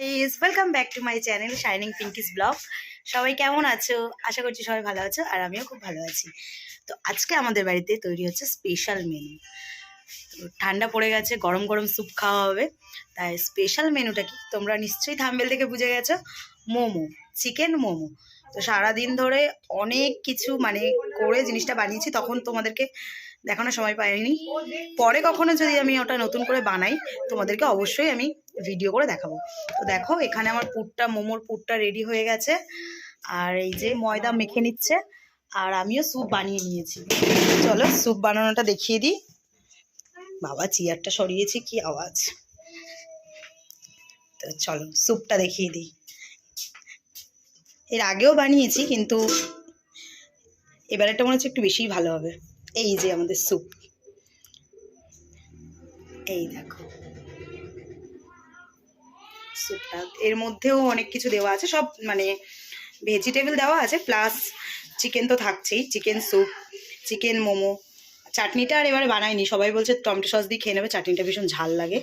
Is welcome back to my channel shining Pinki's blog সবাই কেমন আছো? আশা করছি সবাই ভালো আছো, আর আমিও খুব ভালো আছি। তো আজকে আমাদের বাড়িতে তৈরি হচ্ছে স্পেশাল মেনু তো ঠান্ডা পড়ে গেছে, গরম গরম স্যুপ খাওয়া হবে। তাই স্পেশাল মেনুটা কি? তোমরা নিশ্চয়ই থাম্বেল থেকে বুঝে গেছো। মোমো। চিকেন মোমো। তো সারাদিন ধরে অনেক কিছু মানে করে জিনিসটা বানিয়েছি, তখন তোমাদেরকে দেখানোর সময় পাইনি। পরে কখনো যদি আমি ওটা নতুন করে বানাই, তোমাদেরকে অবশ্যই আমি ভিডিও করে দেখাবো। তো দেখো, এখানে আমার পুরটা, মোমোর পুরটা রেডি হয়ে গেছে। আর এই যে ময়দা মেখে নিচ্ছে, আর আমিও স্যুপ বানিয়ে নিয়েছি। চলো স্যুপ বানানোটা দেখিয়ে দিই। বাবা, চেয়ারটা সরিয়েছি, কি আওয়াজ। তো চলো স্যুপটা দেখিয়ে দিই। এর আগেও বানিয়েছি, কিন্তু এবারেটা মনে হচ্ছে একটু বেশিই ভালো হবে। এই যে আমাদের স্যুপ এই দেখো। স্যুপটা এর মধ্যেও অনেক কিছু দেওয়া আছে, সব মানে ভেজিটেবল দেওয়া আছে প্লাস চিকেন তো থাকছেই চিকেন স্যুপ চিকেন মোমো। চাটনিটা আর এবারে বানাইনি, সবাই বলছে টমেটো সস দিয়ে খেয়ে নেবে, চাটনিটা ভীষণ ঝাল লাগে।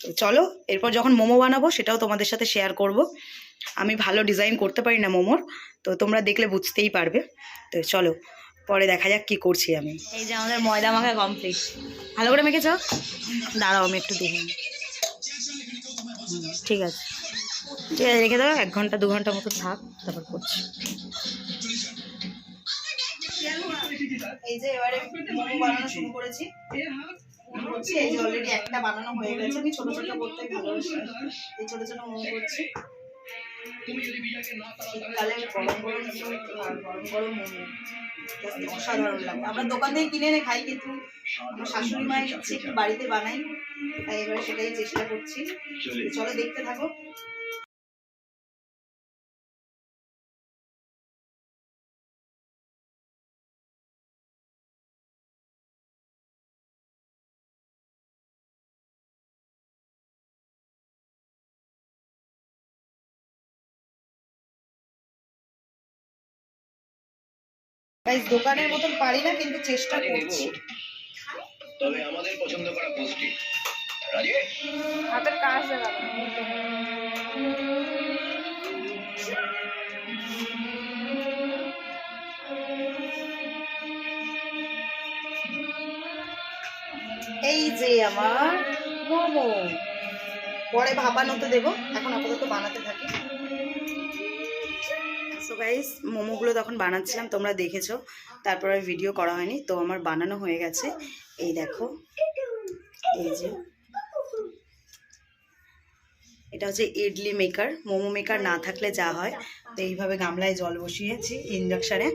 তো চলো এরপর যখন মোমো বানাবো সেটাও তোমাদের সাথে শেয়ার করব। আমি ভালো ডিজাইন করতে পারি না মোমোর তো তোমরা দেখলে বুঝতেই পারবে। তো চলো পরে দেখা যাক কি করছি আমি। এই যে আমাদের ময়দা মাখা কমপ্লিট ভালো করে মেখেছ? দাঁড়াও আমি একটু দেখে নিই। হুম, ঠিক আছে। ঠিক আছে রেখে দাও এক ঘণ্টা দু ঘণ্টা মতো থাক তারপর করছি। এই যে এবারে মোমো বানানো শুরু করেছি। করছি এই যে অলরেডি একটা বানানো হয়ে গেছে। আমি ছোট ছোট করতে ভালোবাসি। এই ছোট ছোট মোমো করছি। শীতকালে গরম গরম গরম গরম মোমো। অসাধারণ লাগে। আমরা দোকান থেকে কিনে এনে খাই কিন্তু আমার শাশুড়ি মায়ের ইচ্ছে একটু বাড়িতে বানাই। তাই এবারে সেটাই চেষ্টা করছি। চলো দেখতে থাকো। গাইস দোকানের মতন পারি না কিন্তু চেষ্টা করছি। তবে আমাদের পছন্দ করা পুষ্টি রাজি? হাতের কাজ এই যে আমার মোমো। পরে ভাপানোতে দেবো। এখন আপাতত বানাতে থাকি। গাইস মোমোগুলো তখন বানাচ্ছিলাম, তোমরা দেখেছ। তারপরে ভিডিও করা হয়নি, তো আমার বানানো হয়ে গেছে। এই দেখো, এই যে। এটা হচ্ছে ইডলি মেকার মোমো মেকার না থাকলে যা হয়। তো এইভাবে গামলায় জল বসিয়েছি ইন্ডাকশানে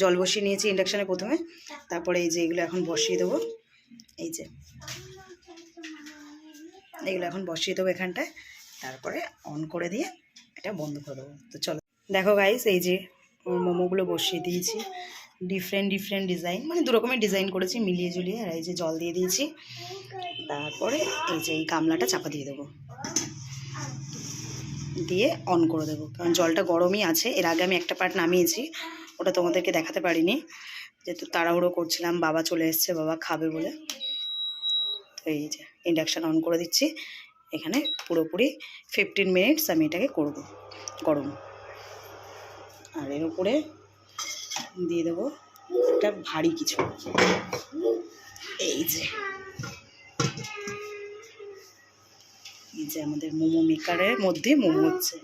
জল বসিয়ে নিয়েছি ইন্ডাকশানে প্রথমে। তারপরে এই যে এগুলো এখন বসিয়ে দেবো। এই যে। এগুলো এখন বসিয়ে দেবো এখানটায়। তারপরে অন করে দিয়ে এটা বন্ধ করে দেবো। তো চলো দেখো গাইস এই যে ওর মোমোগুলো বসিয়ে দিয়েছি। ডিফারেন্ট ডিফারেন্ট ডিজাইন মানে দু রকমের ডিজাইন করেছি, মিলিয়ে ঝুলিয়ে আর এই যে জল দিয়ে দিয়েছি। তারপরে এই যে এই গামলাটা চাপা দিয়ে দেবো। দিয়ে অন করে দেবো, কারণ জলটা গরমই আছে। এর আগে আমি একটা পার্ট নামিয়েছি, ওটা তোমাদেরকে দেখাতে পারিনি। যেহেতু তাড়াহুড়ো করছিলাম, বাবা চলে এসছে, বাবা খাবে বলে। তো এই যে ইন্ডাকশান অন করে দিচ্ছি। এখানে পুরোপুরি ফিফটিন মিনিটস আমি এটাকে করব, গরম। আর এর উপরে দিয়ে দেবো একটা ভারী কিছু। এই যে। এই যে আমাদের মোমো মেকারের মধ্যে মোমো হচ্ছে।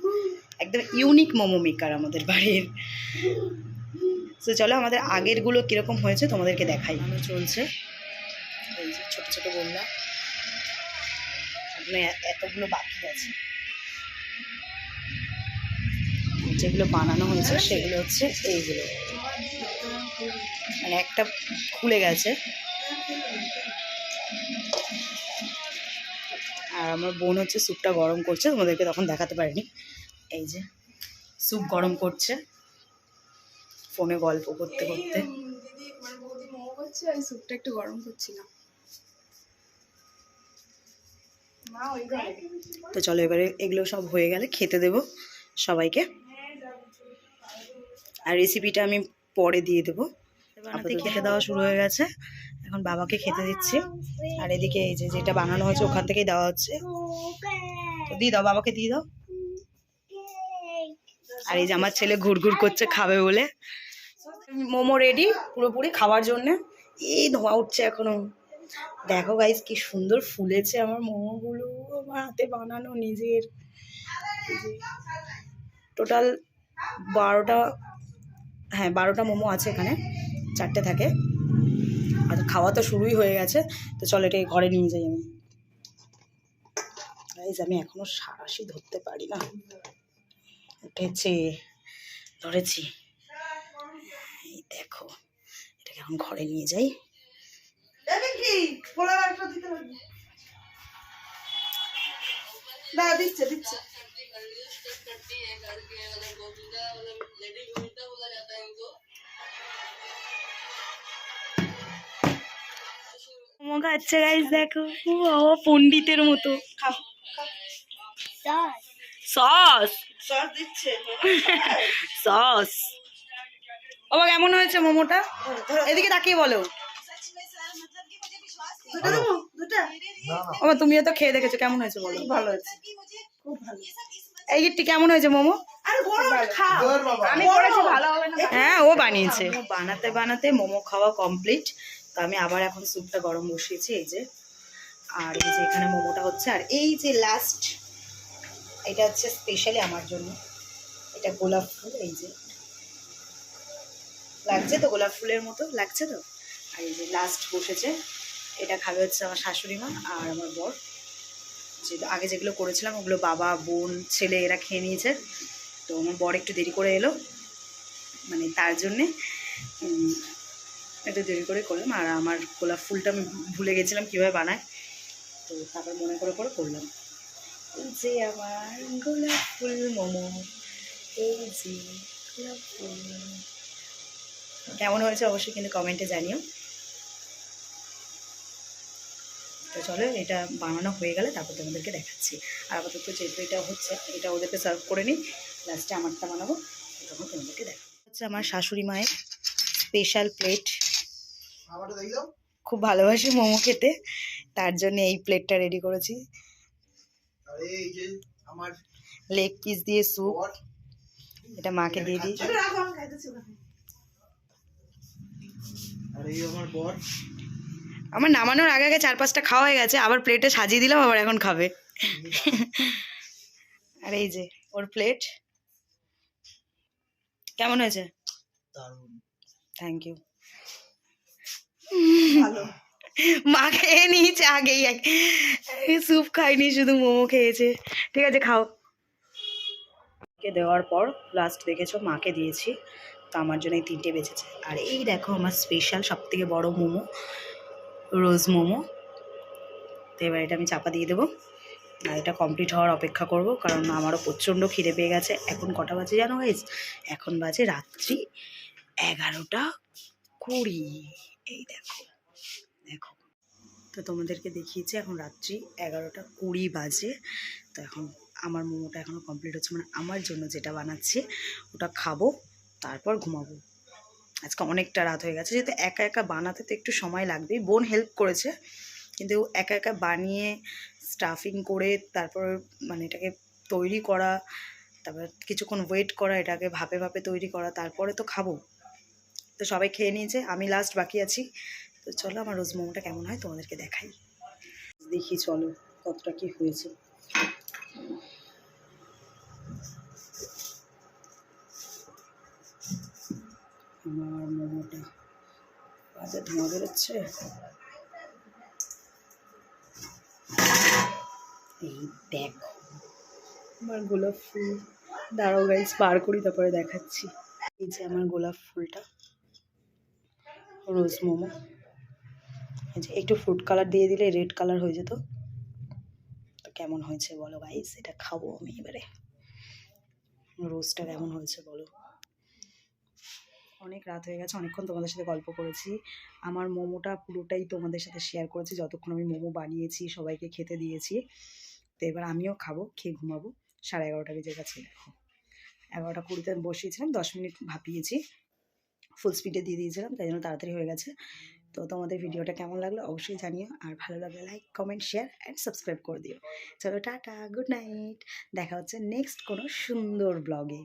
একদম ইউনিক মোমো মেকার আমাদের বাড়ির। তো চলো আমাদের আগেরগুলো কীরকম হয়েছে তোমাদেরকে দেখাই। চলছে। এই যে ছোটো ছোটো বললাম এতগুলো বাকি আছে। যেগুলো বানানো হয়েছে, সেগুলো হচ্ছে এইগুলো। মানে একটা খুলে গেছে। আর আমার বোন হচ্ছে স্যুপটা গরম করছে, তোমাদেরকে তখন দেখাতে পারিনি। এই যে, স্যুপ গরম করছে। ফোনে গল্প করতে করতে। তো চলো এবারে এগুলো সব হয়ে গেলে খেতে দেবো সবাইকে। আর রেসিপিটা আমি পরে দিয়ে দেবো। বানাতে খেতে দেওয়া শুরু হয়ে গেছে। এখন বাবাকে খেতে দিচ্ছি। আর এদিকে এই যে যেটা বানানো হয়েছে ওখান থেকেই দেওয়া হচ্ছে। দিয়ে দাও বাবাকে দিয়ে দাও। আর এই যে আমার ছেলে ঘুরঘুর করছে খাবে বলে। মোমো রেডি পুরোপুরি খাওয়ার জন্য। এই ধোঁয়া উঠছে এখনও। দেখো গাইস কি সুন্দর ফুলেছে আমার মোমোগুলো। আমার হাতে বানানো নিজের। টোটাল বারোটা হ্যাঁ বারোটা মোমো আছে এখানে, চারটে থাকে। আর খাওয়া তো শুরুই হয়ে গেছে, তো চলো এটাকে ঘরে নিয়ে যাই আমি। আমি এখনও সারাশি ধরতে পারি না। উঠেছে, ধরেছি। এই দেখো, এটাকে এখন ঘরে নিয়ে যাই। দিচ্ছে দিচ্ছে। মোমো খাচ্ছে গাইস দেখো। ও পণ্ডিতের মতো। সস সস দিচ্ছে। সস বাবা কেমন হয়েছে মোমোটা? এদিকে তাকিয়ে বলো। বাবা তুমিও তো খেয়ে দেখেছ কেমন হয়েছে বলো। ভালো হয়েছে। এই গিটটি কেমন হয়েছে মোমো? আমি করেছি ভালো হবে না। হ্যাঁ ও বানিয়েছে। বানাতে বানাতে মোমো খাওয়া কমপ্লিট তো আমি আবার এখন স্যুপটা গরম বসিয়েছি, এই যে। আর এই যে এখানে মোমোটা হচ্ছে। আর এই যে লাস্ট এটা হচ্ছে স্পেশালি আমার জন্য। এটা গোলাপ ফুল, এই যে। লাগছে তো গোলাপ ফুলের মতো? লাগছে তো? আর এই যে লাস্ট বসেছে। এটা খাবে হচ্ছে আমার শাশুড়ি মা আর আমার বর। যে আগে যেগুলো করেছিলাম, ওগুলো বাবা, বোন, ছেলে এরা খেয়ে নিয়েছে। তো আমার বর একটু দেরি করে এলো। মানে তার জন্যে একটু দেরি করে করলাম, আর আমার গোলাপ ফুলটা আমি ভুলে গেছিলাম কীভাবে বানায়। তো তারপর মনে করে করে করলাম। এই যে আমার গোলাপ ফুল, মোমো। এই যে গোলাপ ফুল। কেমন হয়েছে অবশ্যই কিন্তু কমেন্টে জানিও। তো চলো, এটা বানানো হয়ে গেলে তারপর তোমাদেরকে দেখাচ্ছি। আর আপাতত যেহেতু এটা হচ্ছে, এটা ওদেরকে সার্ভ করে নিই। লাস্টে আমারটা বানাবো, তখন তোমাদেরকে দেখাবো। হচ্ছে আমার শাশুড়ি মায়ের স্পেশাল প্লেট খুব ভালোবাসি মোমো খেতে তার জন্য এই প্লেটটা রেডি করেছি। লেগ পিস দিয়ে স্যুপ এটা মাকে দিয়ে দিই। আমার নামানোর আগে আগে চার পাঁচটা খাওয়া হয়ে গেছে আবার প্লেটে সাজিয়ে দিলাম আবার এখন খাবে। আর এই যে ওর প্লেট কেমন হয়েছে? থ্যাংক ইউ মা খেয়ে নিয়েছে আগেই এক- স্যুপ খাইনি, শুধু মোমো খেয়েছে। ঠিক আছে, খাও। দেওয়ার পর লাস্ট দেখেছ, মাকে দিয়েছি। তো আমার জন্য এই তিনটে বেঁচেছে। আর এই দেখো আমার স্পেশাল সব থেকে বড়ো মোমো রোজ মোমো। তো এবার এটা আমি চাপা দিয়ে দেবো। আর এটা কমপ্লিট হওয়ার অপেক্ষা করব, কারণ আমারও প্রচণ্ড খিদে পেয়ে গেছে। এখন কটা বাজে জানো গাইজ এখন বাজে রাত্রি এগারোটা কুড়ি। এই দেখো। দেখো। তো তোমাদেরকে দেখিয়েছি, এখন রাত্রি এগারোটা কুড়ি বাজে। তো এখন আমার মোমোটা এখনও কমপ্লিট হচ্ছে মানে আমার জন্য যেটা বানাচ্ছি, ওটা খাব, তারপর ঘুমাবো। আজকে অনেকটা রাত হয়ে গেছে, যেহেতু একা একা বানাতে তো একটু সময় লাগবেই, বোন হেল্প করেছে, কিন্তু একা একা বানিয়ে স্টাফিং করে, তারপর মানে এটাকে তৈরি করা, তারপর কিছুক্ষণ ওয়েট করা, এটাকে ভাপে ভাপে তৈরি করা, তারপরে তো খাব। তো সবাই খেয়ে নিয়েছে, আমি লাস্ট বাকি আছি তো চলো আমার রোজ মোমোটা কেমন হয় তোমাদেরকে দেখাই। দেখি চলো কতটা কি হয়েছে। আমার মোমোটা বাজে ধোঁয়া বেরোচ্ছে। এই দেখো, আমার গোলাপ ফুল। দাঁড়াও গাইস বার করি তারপরে দেখাচ্ছি। এই যে আমার গোলাপ ফুলটা, রোজ মোমো। একটু ফুড কালার দিয়ে দিলে রেড কালার হয়ে যেত। তো কেমন হয়েছে বলো গাইস এটা খাব আমি এবারে। রোজটা কেমন হয়েছে বলো? অনেক রাত হয়ে গেছে, অনেকক্ষণ তোমাদের সাথে গল্প করেছি। আমার মোমোটা পুরোটাই তোমাদের সাথে শেয়ার করেছি। যতক্ষণ আমি মোমো বানিয়েছি, সবাইকে খেতে দিয়েছি। তো এবার আমিও খাব, খেয়ে ঘুমাবো। সাড়ে এগারোটা বেজে গেছে এগারোটা কুড়িতে বসিয়েছিলাম, দশ মিনিট ভাপিয়েছি। ফুল স্পিডে দিয়ে দিয়েছিলাম, তাই জন্য তাড়াতাড়ি হয়ে গেছে। তো তোমাদের ভিডিওটা কেমন লাগল অবশ্যই জানিও। আর ভালো লাগলে like comment share and subscribe করে দিও। চলো টাটা গুড নাইট দেখা হচ্ছে নেক্সট কোনো সুন্দর ব্লগে